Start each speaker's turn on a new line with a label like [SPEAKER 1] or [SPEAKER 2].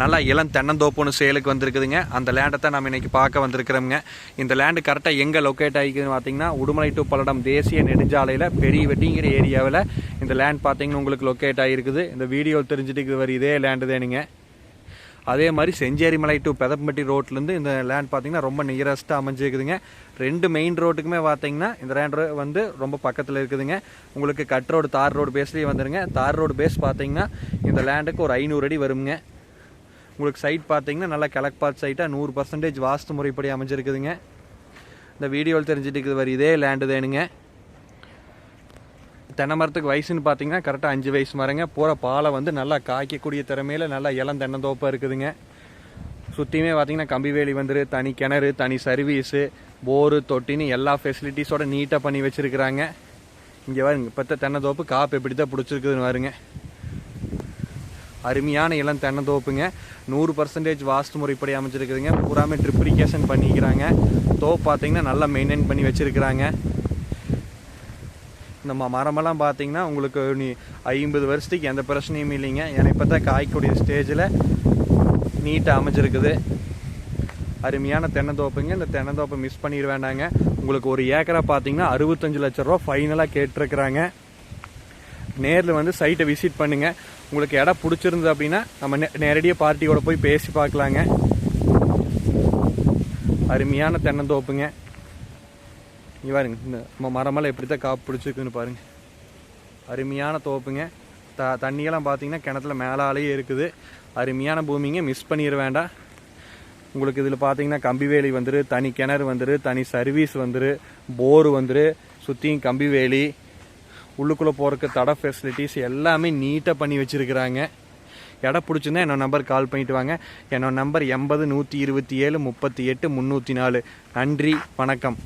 [SPEAKER 1] நல்லா இளம் தென்னந்தோப்புன்னு சேலுக்கு வந்திருக்குதுங்க. அந்த லேண்டை தான் நம்ம இன்றைக்கி பார்க்க வந்திருக்கிறோங்க இந்த லேண்டு கரெக்டாக எங்கே லொக்கேட் ஆகிக்குதுன்னு பார்த்தீங்கன்னா உடுமலை டு பல்லடம் தேசிய நெடுஞ்சாலையில் பெரிய வெட்டிங்கிற ஏரியாவில் இந்த லேண்ட் பார்த்தீங்கன்னா உங்களுக்கு லொக்கேட் ஆகிருக்குது இந்த வீடியோ தெரிஞ்சுட்டு வர இதே லேண்டு தானுங்க. அதே மாதிரி செஞ்சேரிமலை டு பெதம்பட்டி ரோட்லேருந்து இந்த லேண்ட் பார்த்தீங்கன்னா ரொம்ப நியரஸ்ட்டாக அமைஞ்சிருக்குதுங்க. ரெண்டு மெயின் ரோட்டுக்குமே பார்த்தீங்கன்னா இந்த லேண்ட் வந்து ரொம்ப பக்கத்தில் இருக்குதுங்க. உங்களுக்கு கட் ரோடு தார் ரோடு பேஸ்லேயே வந்துடுங்க தார் ரோடு பேஸ் பார்த்தீங்கன்னா இந்த லேண்டுக்கு ஒரு ஐநூறு அடி வருங்க. உங்களுக்கு சைட் பார்த்தீங்கன்னா நல்லா கிழக்கு பார்த்து சைட்டாக நூறு பர்சன்டேஜ் வாஸ்து முறைப்படி அமைஞ்சிருக்குதுங்க. இந்த வீடியோவில் தெரிஞ்சுட்டு இருக்குது வர இதே லேண்டு தேனுங்க. தென்னை மரத்துக்கு வயசுன்னு பார்த்தீங்கன்னா கரெக்டாக அஞ்சு வயசு மரங்க. பூரா பாலை வந்து நல்லா காய்க்கக்கூடிய திறமையில் நல்லா இளம் தென்னந்தோப்பாக இருக்குதுங்க. சுற்றியுமே பார்த்தீங்கன்னா கம்பி வேலி வந்துரு தனி கிணறு தனி சர்வீஸு போரு தொட்டின்னு எல்லா ஃபெசிலிட்டிஸோட நீட்டாக பண்ணி வச்சுருக்குறாங்க. இங்கே பாருங்க இப்போ தென்னந்தோப்பு காப்பு எப்படி தான் பிடிச்சிருக்குதுன்னு பாருங்க. அருமையான இளம் தென்னந்தோப்புங்க. நூறு பர்சன்டேஜ் வாஸ்து முறைப்படி அமைச்சிருக்குதுங்க பூராமே ட்ரிப்ரிகேஷன் பண்ணிக்கிறாங்க. தோப்பு பார்த்தீங்கன்னா நல்லா மெயின்டைன் பண்ணி வச்சுருக்குறாங்க. இந்த மரமெல்லாம் பார்த்தீங்கன்னா உங்களுக்கு நீ ஐம்பது வருஷத்துக்கு எந்த பிரச்சனையும் இல்லைங்க. ஏன்னா இப்போ தான் காய்க்கூடிய ஸ்டேஜில் நீட்டாக அமைஞ்சிருக்குது. அருமையான தென்னந்தோப்புங்க. இந்த தென்னந்தோப்பை மிஸ் பண்ணிட வேண்டாங்க. உங்களுக்கு ஒரு ஏக்கரை பார்த்தீங்கன்னா அறுபத்தஞ்சு லட்ச ரூபா ஃபைனலாக கேட்டிருக்கிறாங்க. நேரில் வந்து சைட்டை விசிட் பண்ணுங்கள் உங்களுக்கு இடம் பிடிச்சிருந்தது அப்படின்னா நம்ம நே நேரடியாக பார்ட்டியோட போய் பேசி பார்க்கலாங்க. அருமையான தென்னந்தோப்புங்க. நீ பாருங்க இந்த நம்ம மரமெல்லாம் எப்படி தான் காப்பு பிடிச்சிருக்குன்னு பாருங்கள் அருமையான தோப்புங்க. த தண்ணியெல்லாம் பார்த்தீங்கன்னா கிணத்துல மேலாலேயே இருக்குது. அருமையான பூமிங்க. மிஸ் பண்ணிட வேண்டாம். உங்களுக்கு இதில் பார்த்தீங்கன்னா கம்பி வேலி வந்துரு தனி கிணறு வந்துரு தனி சர்வீஸ் வந்துரு போர் வந்துரு சுற்றியும் கம்பி வேலி. உள்ளுக்குள்ளே போகிறக்கு தடை ஃபெசிலிட்டிஸ் எல்லாமே நீட்டாக பண்ணி வச்சுருக்கிறாங்க. இடம் பிடிச்சிருந்தா என்னோட நம்பர் கால் பண்ணிட்டு வாங்க. என்னோட நம்பர் எண்பது நூற்றி இருபத்தி ஏழு முப்பத்தி எட்டு முந்நூற்றி நாலு. நன்றி வணக்கம்.